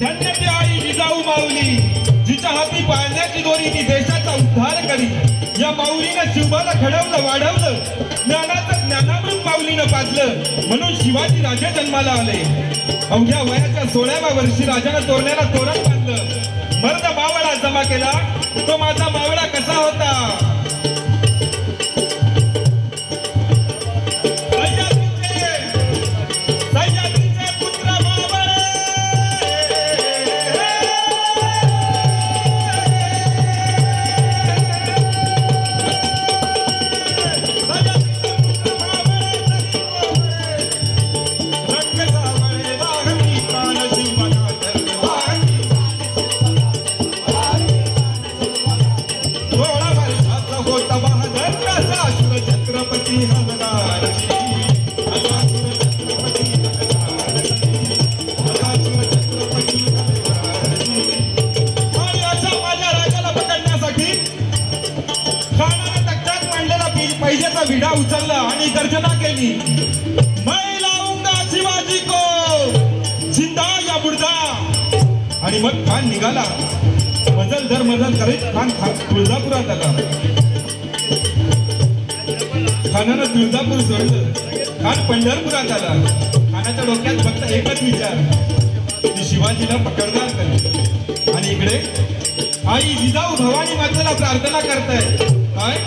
धन्य आई जिजाऊ माऊली जिच्या हाती पाळण्याची दोरी ती देशाचा उद्धार करी. या माऊलीनं शिवबाला घडवलं वाढवलं. ज्ञानाचं ज्ञानामृत माऊलीनं पाजलं. म्हणून शिवाजी राजे जन्माला आले. अवघ्या वयाच्या सोळाव्या वर्षी राजानं तोरण्याला तोरण बांधलं. मर्द मावळा जमा केला. तो माझा मावळा कसा होता? आणि गर्जना केली. मैं लावूंगा शिवाजी को जिंदा या बुडदा. आणि मग खान निघाला. मजल दर मजल करीत खान खा- तुळजापुरात आला. खानानं तुळजापूर सोडलं. खान पंढरपुरात आला. खानाच्या डोक्यात फक्त एकच विचार. की शिवाजीला पकडणार कधी? आणि इकडे आई जिजाऊ भवानी मातेला प्रार्थना करताय काय?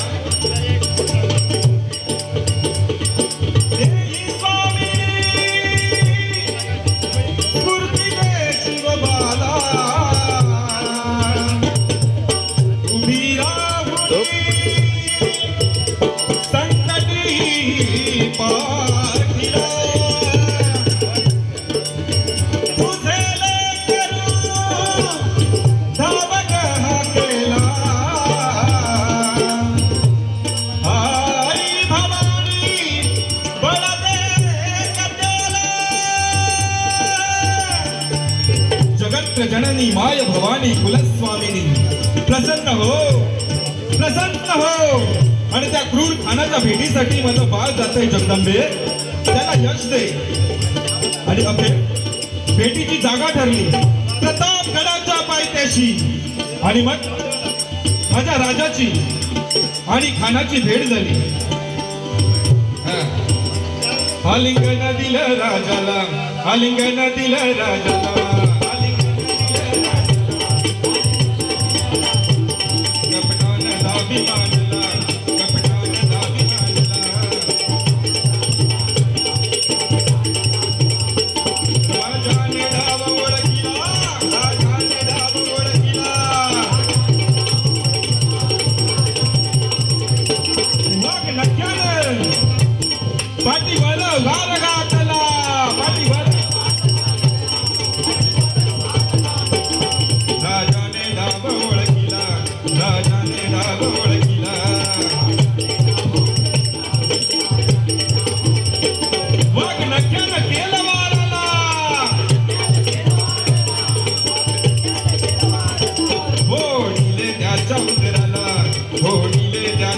जननी माय भवानी कुलस्वामिनी प्रसन्न हो। प्रसन्न हो. आणि त्या क्रूर खानाच्या भेटीसाठी माझं बाळ जातंय जगदंबे. त्याला यश दे. आणि अभे भेटीची जागा ठरली. प्रतापगडाच्या पायथ्याशी. आणि मग माझ्या राजाची आणि खानाची भेट झाली. आलिंगन दिलं राजाला आलिंगन दिलं राजाला.